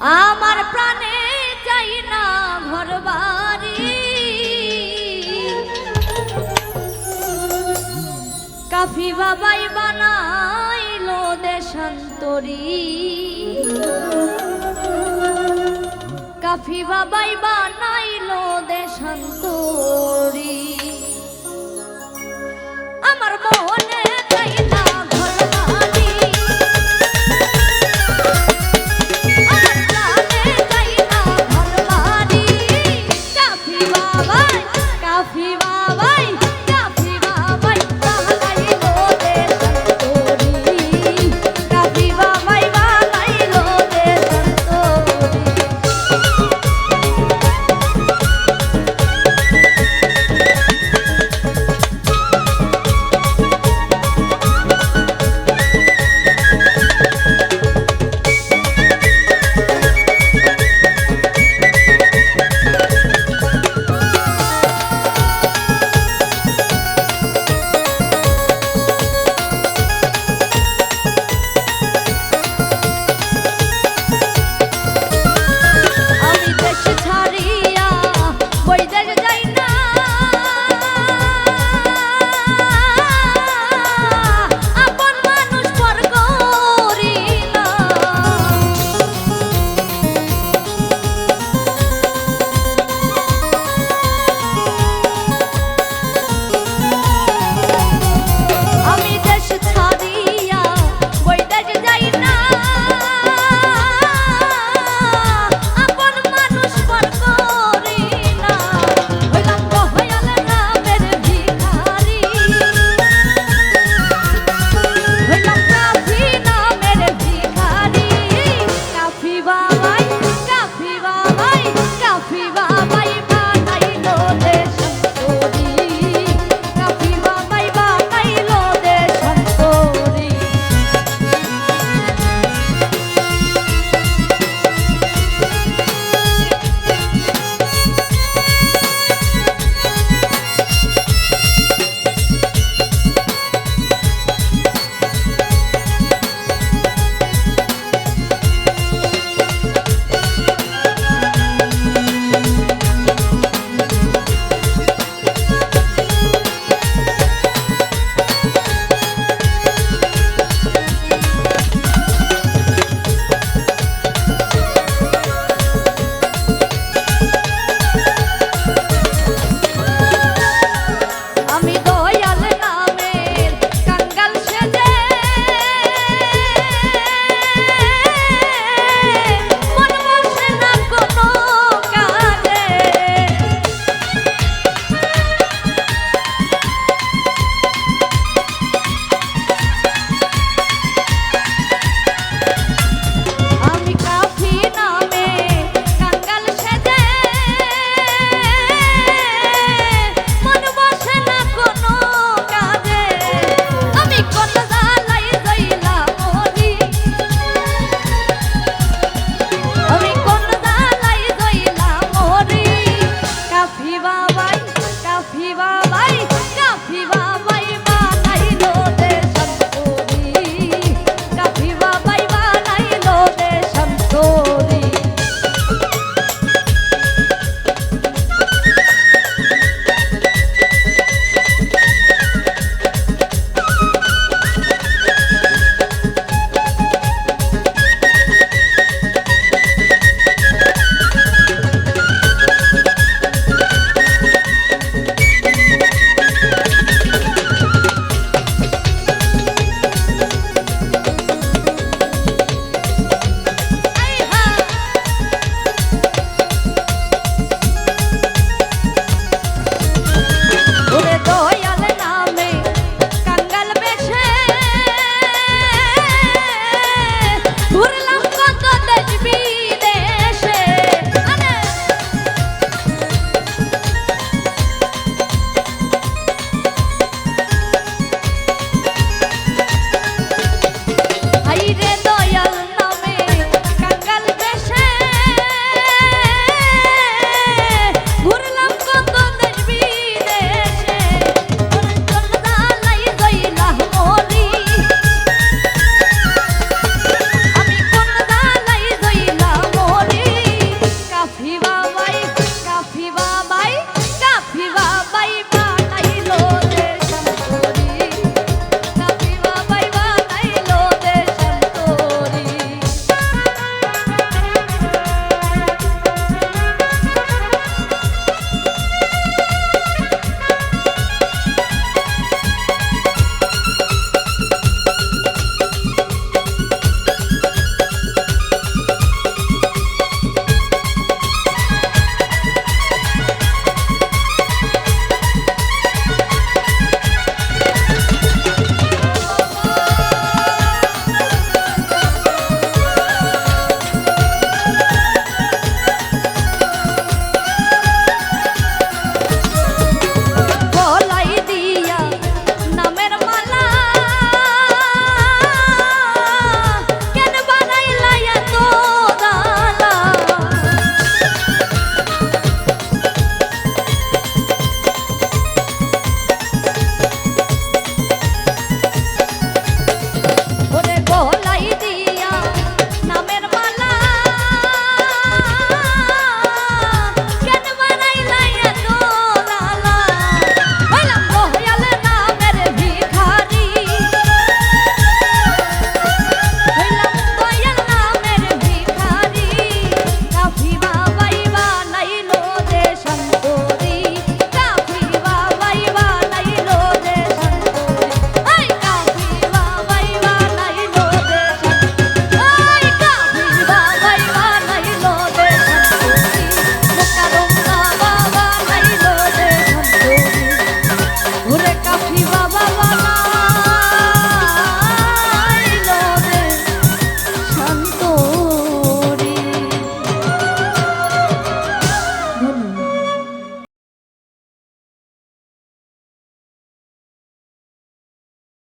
আমার প্রাণে চাই না ঘর বাড়ি কাফি বাবাই বানাইলো দেশান্তরী। কাফি বাবাই বানাইলো দেশান্তরী। আমার মনে